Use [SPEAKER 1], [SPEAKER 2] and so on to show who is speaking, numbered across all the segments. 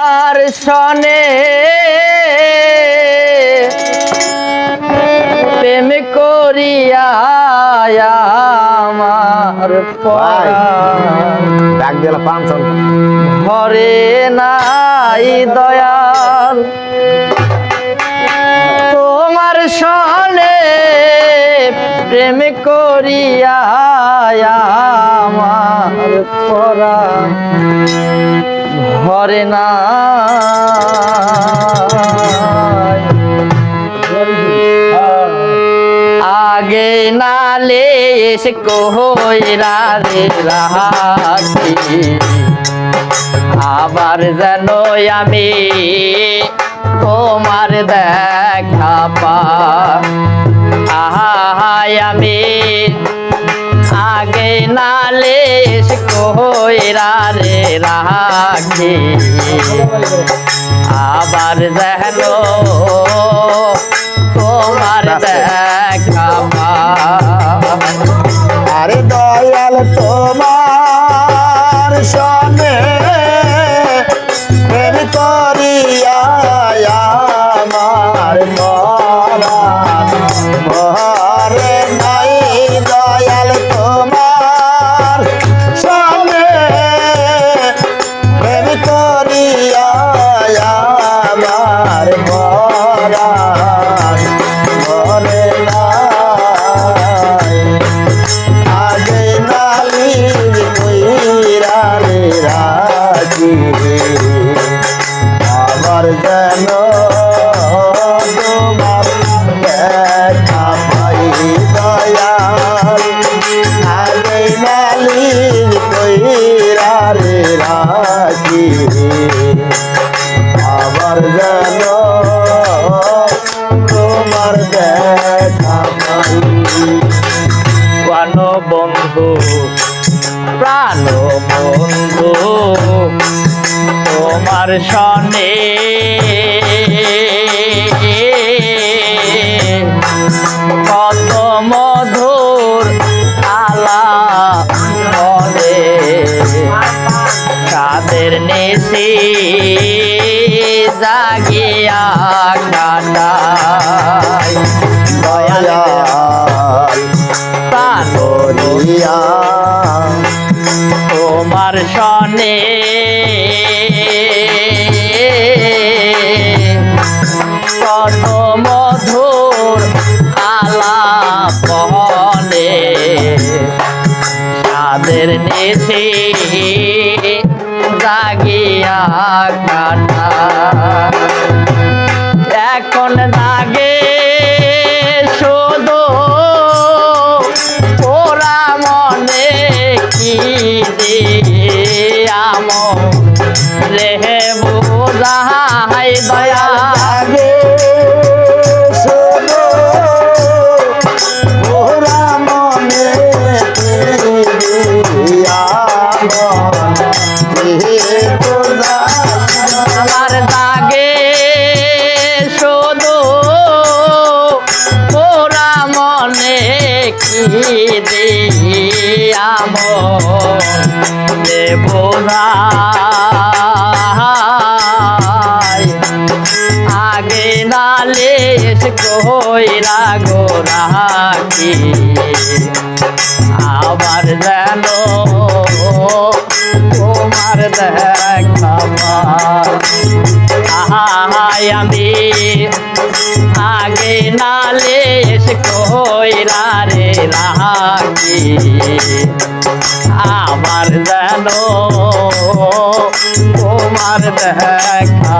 [SPEAKER 1] আর সনে প্রেম করিয়া আমার
[SPEAKER 2] ডাক দিল পাঁচজন
[SPEAKER 1] ঘরে নাই দয়াল। তোমার সনে প্রেম করিয়া আমার পরাণ ঘরে নাই আগে নালে এসে কহইরা রে রাখি আবার যেন আমি তোমার দেখা পা আহাই আমি নালে এসে কহইরা রে রাখি আবার যেন প্রাণ বন্ধু প্রাণ বন্ধু তোমার সনে। কত মধুর আলা মনে তাদের নেশে সনে কত মধুর আলাপনে সাদের নেছে জাগিয়া কাটা গো রাখি আবার যেন তোমার দেখা আহাই আমি আগে নালিশ কইরা রে রাখি আবার যেন তোমার দেখা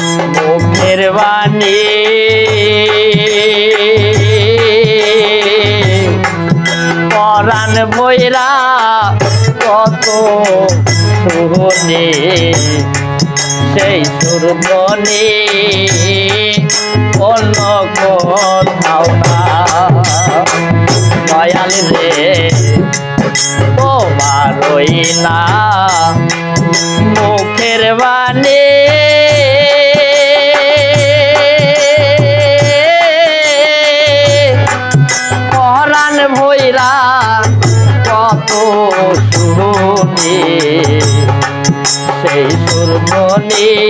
[SPEAKER 1] মুখের বাণী। পরাণ বৈরা কত সুহনে সেই সুরবনে অন্য কোথাও না। দয়াল রে তোমার না। মুখের বাণী।
[SPEAKER 2] বলে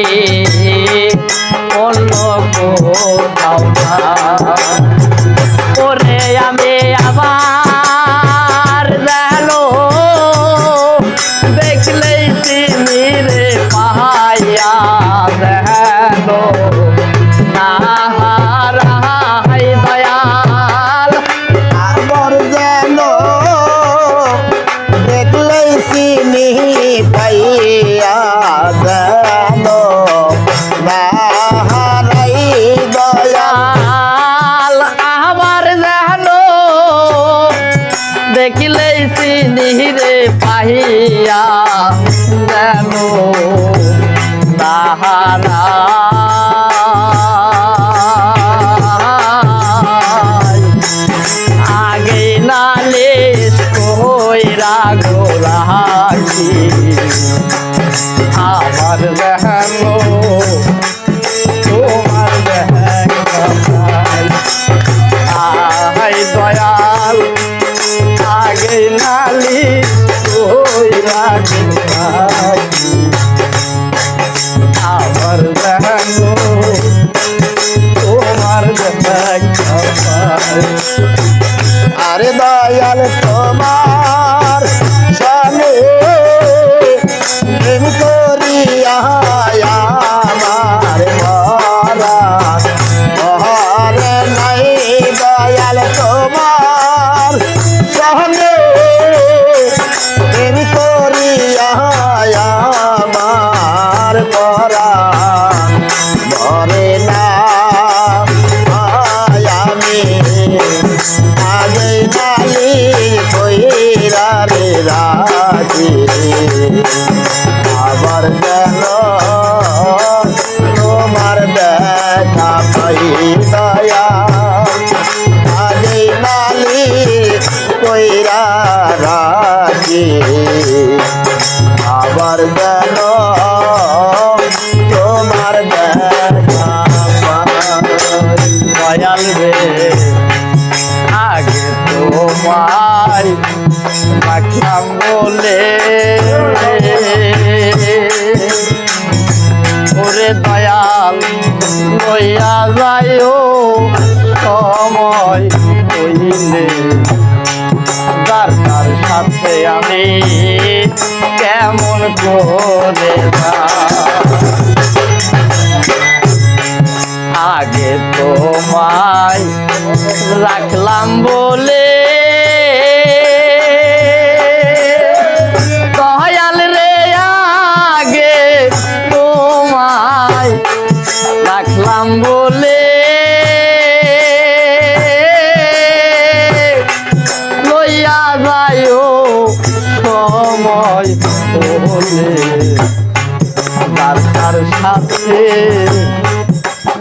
[SPEAKER 2] রাজি আবার
[SPEAKER 1] যেন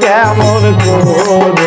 [SPEAKER 1] কেমন করে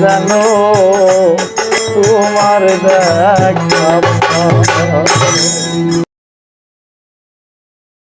[SPEAKER 1] জানো তোমার দেখা